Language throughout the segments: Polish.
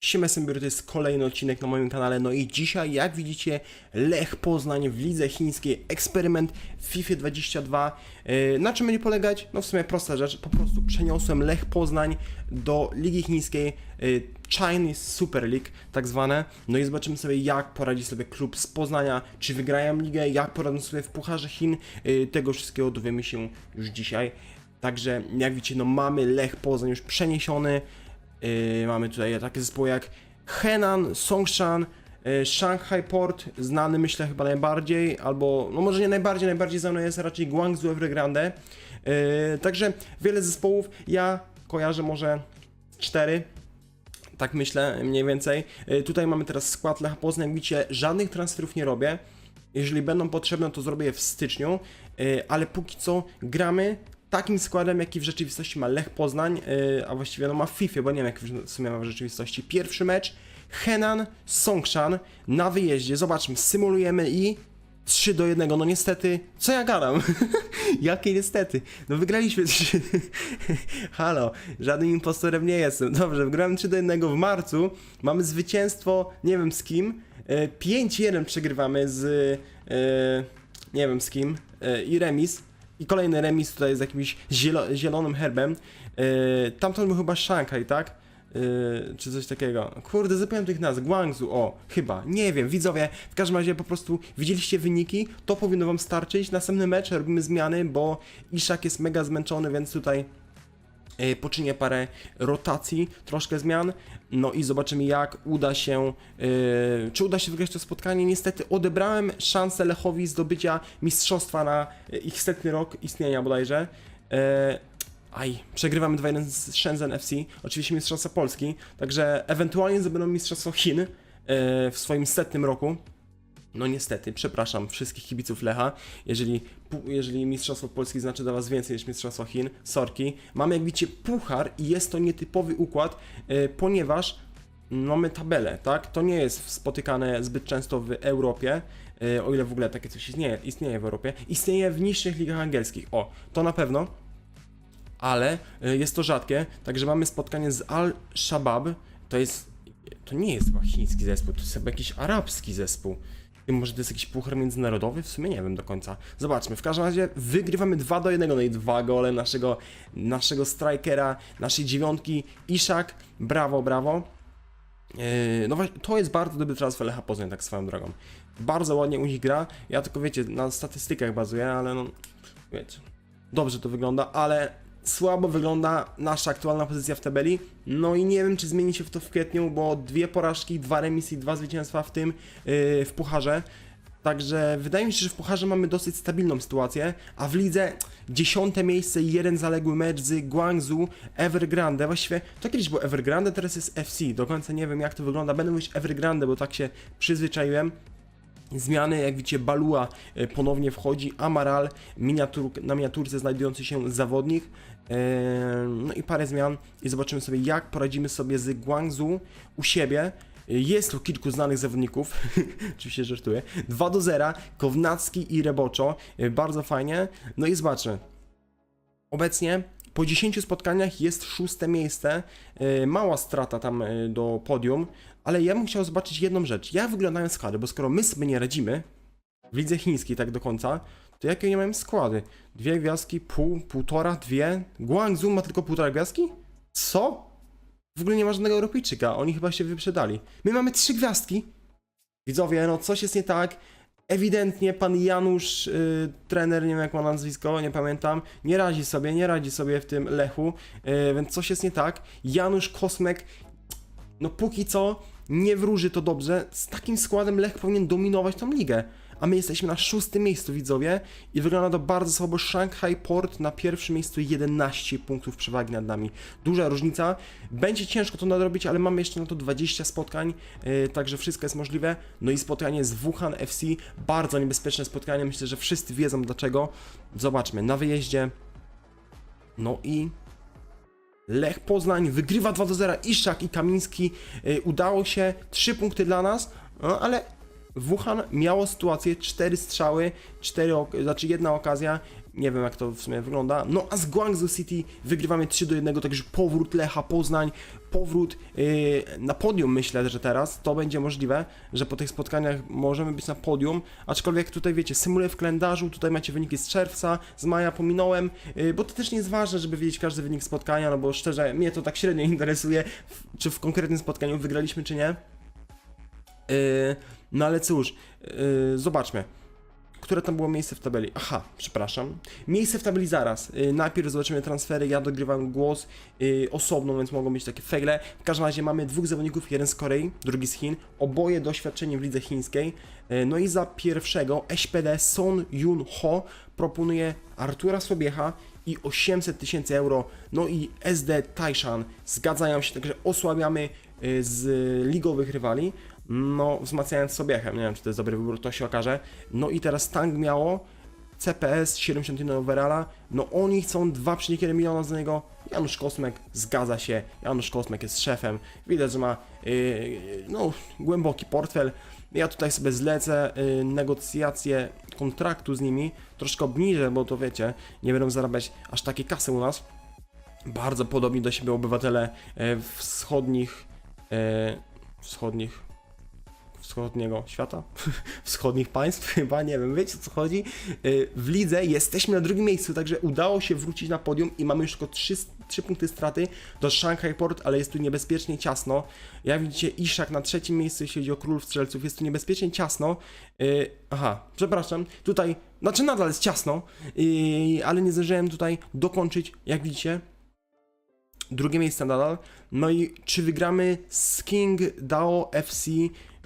Siema Symbior, to jest kolejny odcinek na moim kanale, no i dzisiaj, jak widzicie, Lech Poznań w lidze chińskiej, eksperyment FIFA 22. Yy, Na czym będzie polegać? No w sumie prosta rzecz, po prostu przeniosłem Lech Poznań do ligi chińskiej, yy, Chinese Super League tak zwane, no i zobaczymy sobie jak poradzi sobie klub z Poznania, czy wygrają ligę, jak poradzą sobie w Pucharze Chin, Yy, tego wszystkiego dowiemy się już dzisiaj. Także jak widzicie, no mamy Lech Poznań już przeniesiony, Yy, mamy tutaj takie zespoły jak Henan, Songshan, yy, Shanghai Port, znany myślę chyba najbardziej, albo no może nie najbardziej, najbardziej znany jest raczej Guangzhou Evergrande. Yy, także wiele zespołów, ja kojarzę może cztery, tak myślę mniej więcej. Tutaj mamy teraz skład Lecha Poznań, jak widzicie żadnych transferów nie robię. Jeżeli będą potrzebne, to zrobię je w styczniu, ale póki co gramy takim składem, jaki w rzeczywistości ma Lech Poznań, yy, a właściwie no ma w FIFA, bo nie wiem jak w sumie ma w rzeczywistości. Pierwszy mecz, Henan, Songshan na wyjeździe, zobaczmy, symulujemy i 3 do 1, no niestety, co ja gadam? Jakie niestety? No wygraliśmy 3. Halo, żadnym impostorem nie jestem. Dobrze, wygrałem 3 do 1 w marcu, mamy zwycięstwo, nie wiem z kim, yy, 5-1 przegrywamy z, yy, nie wiem z kim, i remis. I kolejny remis tutaj z jakimś zielo zielonym herbem. Yy, tamten był chyba Shanghai, tak? Yy, czy coś takiego. Kurde, zapomniałem tych nazw. Guangzhou, o, chyba. Nie wiem, widzowie. W każdym razie po prostu widzieliście wyniki, to powinno wam starczyć. Następny mecz robimy zmiany, bo Ishak jest mega zmęczony, więc tutaj poczynię parę rotacji, troszkę zmian, no i zobaczymy jak uda się, yy, czy uda się wygrać to spotkanie. Niestety odebrałem szansę Lechowi zdobycia mistrzostwa na yy, ich setny rok istnienia bodajże. Yy, Aj, przegrywamy 2-1 z Shenzhen FC, oczywiście mistrzostwa Polski, także ewentualnie zdobędą mistrzostwo Chin yy, w swoim setnym roku. No niestety, przepraszam wszystkich kibiców Lecha, jeżeli, jeżeli Mistrzostwo Polski znaczy dla Was więcej niż Mistrzostwo Chin, sorki. Mamy jak widzicie puchar i jest to nietypowy układ, yy, ponieważ mamy tabelę, tak? To nie jest spotykane zbyt często w Europie, yy, o ile w ogóle takie coś istnieje, istnieje w Europie. Istnieje w niższych ligach angielskich, o, to na pewno ale y, jest to rzadkie, także mamy spotkanie z Al-Shabaab, to jest, to nie jest chyba chiński zespół, to jest chyba jakiś arabski zespół. Może to jest jakiś puchar międzynarodowy? W sumie nie wiem do końca. Zobaczmy, w każdym razie wygrywamy 2 do 1, no i dwa gole naszego, naszego strikera, naszej dziewiątki, Ishak, brawo, brawo. Yy, No właśnie, to jest bardzo dobry transfer Lecha Poznań, tak swoją drogą. Bardzo ładnie u nich gra, ja tylko wiecie, na statystykach bazuję, ale no, wiecie, dobrze to wygląda, ale słabo wygląda nasza aktualna pozycja w tabeli. No i nie wiem, czy zmieni się to w kwietniu, bo dwie porażki, dwa remisy, dwa zwycięstwa w tym yy, w pucharze. Także wydaje mi się, że w pucharze mamy dosyć stabilną sytuację, a w lidze dziesiąte miejsce i jeden zaległy mecz z Guangzhou Evergrande. Właściwie to kiedyś było Evergrande, teraz jest FC. Do końca nie wiem jak to wygląda. Będę mówić Evergrande, bo tak się przyzwyczaiłem. Zmiany, jak widzicie, Balua e, ponownie wchodzi, Amaral, miniatur, na miniaturce znajdujący się zawodnik. E, No i parę zmian i zobaczymy sobie, jak poradzimy sobie z Guangzhou u siebie. E, Jest tu kilku znanych zawodników, oczywiście żartuję. 2 do 0, Kownacki i Reboczo, bardzo fajnie. No i zobaczmy. Obecnie po 10 spotkaniach jest szóste miejsce, e, mała strata tam e, do podium, ale ja bym chciał zobaczyć jedną rzecz. Jak wyglądają składy, bo skoro my sobie nie radzimy w lidze chińskiej tak do końca, to jakie nie mają składy? Dwie gwiazdki, pół, półtora, dwie? Guangzhou ma tylko półtora gwiazdki? Co? W ogóle nie ma żadnego Europejczyka, oni chyba się wyprzedali. My mamy trzy gwiazdki. Widzowie, no coś jest nie tak. Ewidentnie pan Janusz, y, trener, nie wiem jak ma nazwisko, nie pamiętam, nie radzi sobie, nie radzi sobie w tym Lechu, y, więc coś jest nie tak. Janusz Kosmek, no póki co nie wróży to dobrze. Z takim składem Lech powinien dominować tą ligę. A my jesteśmy na szóstym miejscu, widzowie, i wygląda to bardzo słabo. Shanghai Port na pierwszym miejscu 11 punktów przewagi nad nami. Duża różnica. Będzie ciężko to nadrobić, ale mamy jeszcze na to 20 spotkań, yy, także wszystko jest możliwe. No i spotkanie z Wuhan FC, bardzo niebezpieczne spotkanie. Myślę, że wszyscy wiedzą dlaczego. Zobaczmy, na wyjeździe. No i Lech Poznań wygrywa 2 do 0. Iszak i Kamiński y, udało się 3 punkty dla nas, no, ale Wuhan miało sytuację 4 strzały, 4, ok- znaczy jedna okazja, Nie wiem jak to w sumie wygląda. No a z Guangzhou City wygrywamy 3 do 1, także powrót Lecha Poznań, powrót yy, na podium myślę, że teraz. To będzie możliwe, że po tych spotkaniach możemy być na podium, aczkolwiek tutaj wiecie, symuluję w kalendarzu, tutaj macie wyniki z czerwca, z maja pominąłem, yy, bo to też nie jest ważne, żeby wiedzieć każdy wynik spotkania, no bo szczerze mnie to tak średnio interesuje, czy w konkretnym spotkaniu wygraliśmy czy nie. Yy, no ale cóż, yy, zobaczmy. Które tam było miejsce w tabeli? Aha, przepraszam. Miejsce w tabeli zaraz. Yy, najpierw zobaczymy transfery. Ja dogrywam głos osobno, więc mogą być takie fegle. W każdym razie mamy dwóch zawodników, jeden z Korei, drugi z Chin. Oboje doświadczeni w lidze chińskiej. No i za pierwszego SPD Son Yun Ho proponuje Artura Sobiecha i 800 tysięcy euro. No i SD Taishan zgadzają się, także osłabiamy z ligowych rywali no wzmacniając Sobiechem, nie wiem czy to jest dobry wybór, to się okaże. No i teraz Tang miało CPS 71 overalla, no oni chcą 2,1 miliona za niego, Janusz Kosmek zgadza się, Janusz Kosmek jest szefem, widać, że ma yy, no, głęboki portfel, ja tutaj sobie zlecę yy, negocjacje kontraktu z nimi, troszkę obniżę, bo to wiecie, nie będą zarabiać aż takiej kasy u nas, bardzo podobni do siebie obywatele yy, wschodnich, yy, wschodnich wschodniego świata, wschodnich państw, chyba, nie wiem, wiecie o co chodzi. Yy, W lidze jesteśmy na drugim miejscu, także udało się wrócić na podium i mamy już tylko 3, 3 punkty straty do Shanghai Port, ale jest tu niebezpiecznie ciasno. Jak widzicie, Iszak na trzecim miejscu, jeśli chodzi o królów strzelców, jest tu niebezpiecznie ciasno. Yy, Aha, przepraszam, tutaj, znaczy nadal jest ciasno, yy, ale nie zdążyłem tutaj dokończyć, jak widzicie, drugie miejsce nadal. No i czy wygramy z King Dao FC?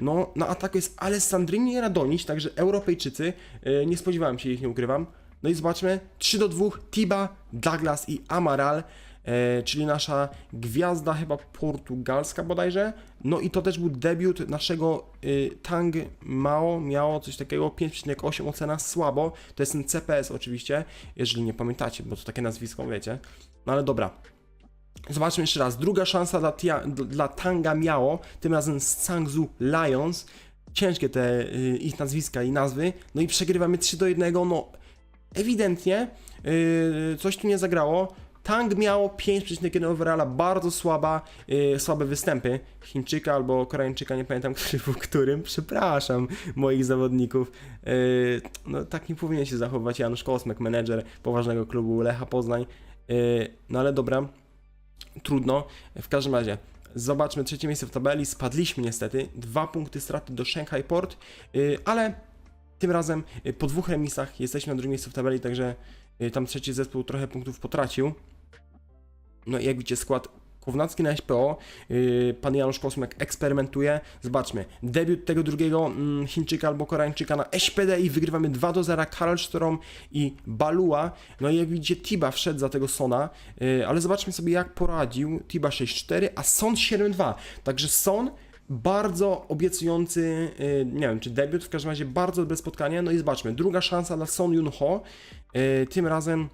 No, na ataku jest Alessandrini Radonić, także Europejczycy. Yy, nie spodziewałem się ich, nie ukrywam. No i zobaczmy, 3 do 2, Tiba, Douglas i Amaral, yy, czyli nasza gwiazda chyba portugalska bodajże. No i to też był debiut naszego yy, Tang Mao, miało coś takiego, 5,8 ocena, słabo. To jest ten CPS oczywiście, jeżeli nie pamiętacie, bo to takie nazwisko, wiecie. No ale dobra, Zobaczmy jeszcze raz. Druga szansa dla, tia, dla Tanga Miało, tym razem z Changzhou Lions. Ciężkie te y, ich nazwiska i nazwy. No i przegrywamy 3 do 1. No, ewidentnie y, coś tu nie zagrało. Tang miało 5,1 overalla, bardzo słaba, y, słabe występy. Chińczyka albo Koreańczyka, nie pamiętam, który był którym. Przepraszam moich zawodników. Y, no tak nie powinien się zachowywać Janusz Kosmek, menedżer poważnego klubu Lecha Poznań. Y, no ale dobra, trudno. W każdym razie, zobaczmy trzecie miejsce w tabeli. Spadliśmy niestety. Dwa punkty straty do Shanghai Port, yy, ale tym razem yy, po dwóch remisach jesteśmy na drugim miejscu w tabeli, także yy, tam trzeci zespół trochę punktów potracił. No i jak widzicie, skład Kownacki na SPO, yy, pan Janusz Kosmek eksperymentuje. Zobaczmy, debiut tego drugiego mm, Chińczyka albo Koreańczyka na SPD i wygrywamy 2 do 0 Karol Sztrom i Balua. No i jak widzicie, Tiba wszedł za tego Sona, yy, ale zobaczmy sobie jak poradził. Tiba 6-4, a Son 7-2. Także Son bardzo obiecujący, yy, nie wiem czy debiut, w każdym razie bardzo dobre spotkanie. No i zobaczmy, druga szansa dla Son Yun Ho. Tym razem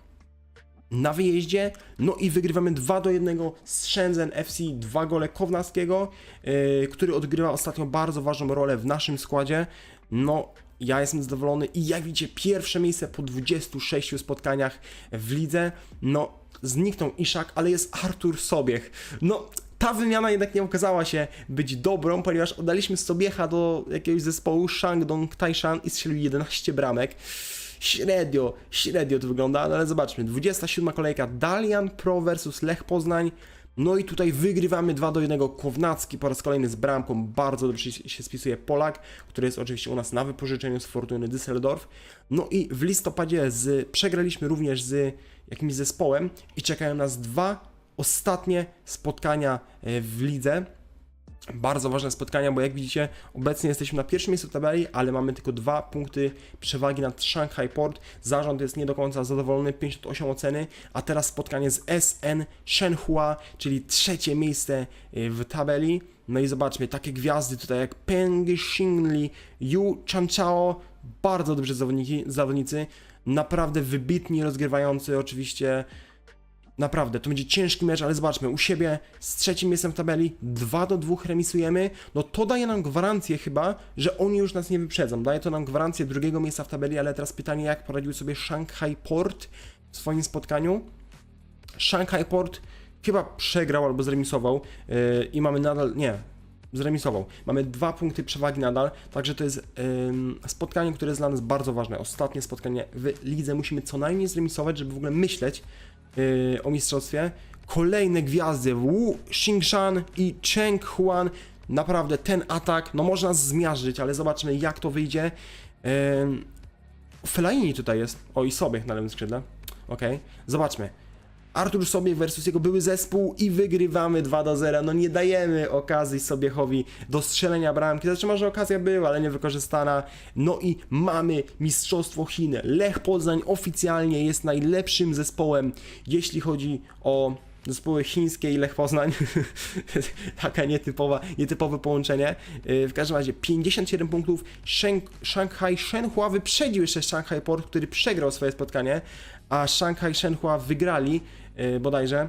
na wyjeździe, no i wygrywamy 2 do 1 z Shenzhen FC, dwa gole Kownackiego, yy, który odgrywa ostatnio bardzo ważną rolę w naszym składzie. No, ja jestem zadowolony i jak widzicie, pierwsze miejsce po 26 spotkaniach w lidze. No, zniknął Iszak, ale jest Artur Sobiech. No, ta wymiana jednak nie okazała się być dobrą, ponieważ oddaliśmy Sobiecha do jakiegoś zespołu Shandong Taishan i strzelił 11 bramek średnio, średnio to wygląda, no ale zobaczmy, 27 kolejka Dalian Pro versus Lech Poznań, no i tutaj wygrywamy 2 do 1, Kownacki po raz kolejny z bramką, bardzo dobrze się spisuje Polak, który jest oczywiście u nas na wypożyczeniu z Fortuny Düsseldorf, no i w listopadzie z, przegraliśmy również z jakimś zespołem i czekają nas dwa ostatnie spotkania e, w lidze, bardzo ważne spotkania, bo jak widzicie, obecnie jesteśmy na pierwszym miejscu tabeli, ale mamy tylko dwa punkty przewagi nad Shanghai Port. Zarząd jest nie do końca zadowolony, 58 oceny, a teraz spotkanie z SN Shenhua, czyli trzecie miejsce y, w tabeli. No i zobaczmy, takie gwiazdy tutaj jak Peng Xingli, Yu Chanchao, bardzo dobrzy zawodnicy, naprawdę wybitni, rozgrywający oczywiście Naprawdę, to będzie ciężki mecz, ale zobaczmy, u siebie z trzecim miejscem w tabeli 2 do 2 remisujemy, no to daje nam gwarancję chyba, że oni już nas nie wyprzedzą. Daje to nam gwarancję drugiego miejsca w tabeli, ale teraz pytanie, jak poradził sobie Shanghai Port w swoim spotkaniu. Shanghai Port chyba przegrał albo zremisował yy, i mamy nadal, nie, zremisował. Mamy dwa punkty przewagi nadal, także to jest ym, spotkanie, które jest dla nas bardzo ważne. Ostatnie spotkanie w lidze musimy co najmniej zremisować, żeby w ogóle myśleć yy, o mistrzostwie. Kolejne gwiazdy Wu Xingshan i Cheng Huan. Naprawdę ten atak, no można zmiażdżyć, ale zobaczmy jak to wyjdzie. Fellaini tutaj jest. O i sobie na lewym skrzydle. Okej, zobaczmy. Artur Sobiech versus jego były zespół i wygrywamy 2 do 0. No nie dajemy okazji Sobiechowi do strzelenia bramki. Znaczy może okazja była, ale nie wykorzystana. No i mamy Mistrzostwo Chin. Lech Poznań oficjalnie jest najlepszym zespołem, jeśli chodzi o zespoły chińskie i Lech Poznań. Taka nietypowa, nietypowe połączenie. Yy, W każdym razie 57 punktów. Sheng, Shanghai Shenhua wyprzedził jeszcze Shanghai Port, który przegrał swoje spotkanie, a Shanghai Shenhua wygrali yy, bodajże.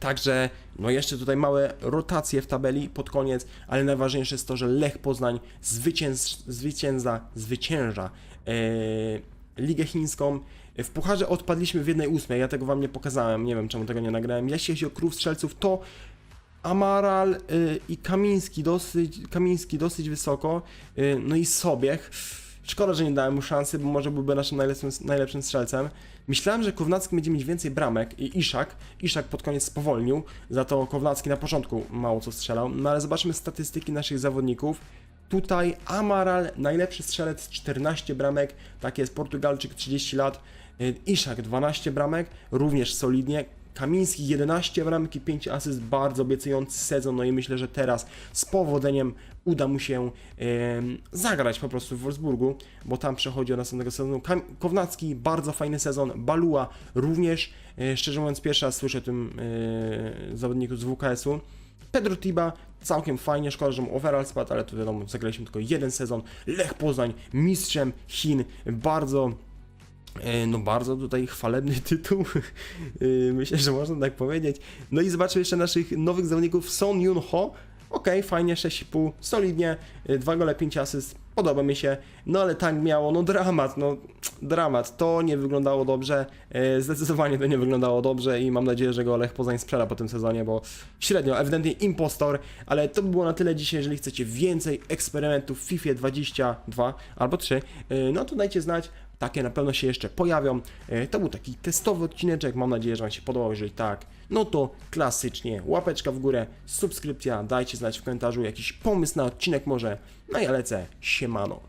Także, no jeszcze tutaj małe rotacje w tabeli pod koniec, ale najważniejsze jest to, że Lech Poznań zwycięż, zwycięza, zwycięża e, Ligę Chińską. W pucharze odpadliśmy w jednej ósmej, ja tego wam nie pokazałem, nie wiem czemu tego nie nagrałem. Jeśli chodzi o krów strzelców, to Amaral y, i Kamiński dosyć, Kamiński dosyć wysoko, y, no i Sobiech. Szkoda, że nie dałem mu szansy, bo może byłby naszym najlepszym, najlepszym strzelcem. Myślałem, że Kownacki będzie mieć więcej bramek i Iszak. Iszak pod koniec spowolnił, za to Kownacki na początku mało co strzelał. No ale zobaczmy statystyki naszych zawodników. Tutaj Amaral, najlepszy strzelec, 14 bramek, tak jest, Portugalczyk 30 lat, Iszak 12 bramek, również solidnie. Kamiński 11 bramek i 5 asyst, bardzo obiecujący sezon, no i myślę, że teraz z powodzeniem uda mu się zagrać po prostu w Wolfsburgu, bo tam przechodzi od następnego sezonu. Kam Kownacki, bardzo fajny sezon, Balua również, e, szczerze mówiąc pierwszy raz słyszę o tym e, zawodniku z WKS-u. Pedro Tiba, całkiem fajnie, szkoda, że mu overall spadł, ale to wiadomo, zagraliśmy tylko jeden sezon. Lech Poznań, mistrzem Chin, bardzo E, No bardzo tutaj chwalebny tytuł, E, myślę, że można tak powiedzieć. No i zobaczmy jeszcze naszych nowych zawodników, Son Yun Ho, ok, fajnie, 6,5, solidnie, 2 gole, 5 asyst, podoba mi się, no ale tak miało, no dramat, no dramat, to nie wyglądało dobrze, e, zdecydowanie to nie wyglądało dobrze i mam nadzieję, że go Lech Poznań sprzeda po tym sezonie, bo średnio, ewidentnie impostor, ale to by było na tyle dzisiaj, jeżeli chcecie więcej eksperymentów w FIFA 22 albo 3, e, no to dajcie znać, takie na pewno się jeszcze pojawią. E, To był taki testowy odcineczek, mam nadzieję, że Wam się podobał, jeżeli tak, no to klasycznie łapeczka w górę, subskrypcja, dajcie znać w komentarzu jakiś pomysł na odcinek może, no i ja lecę, siemano.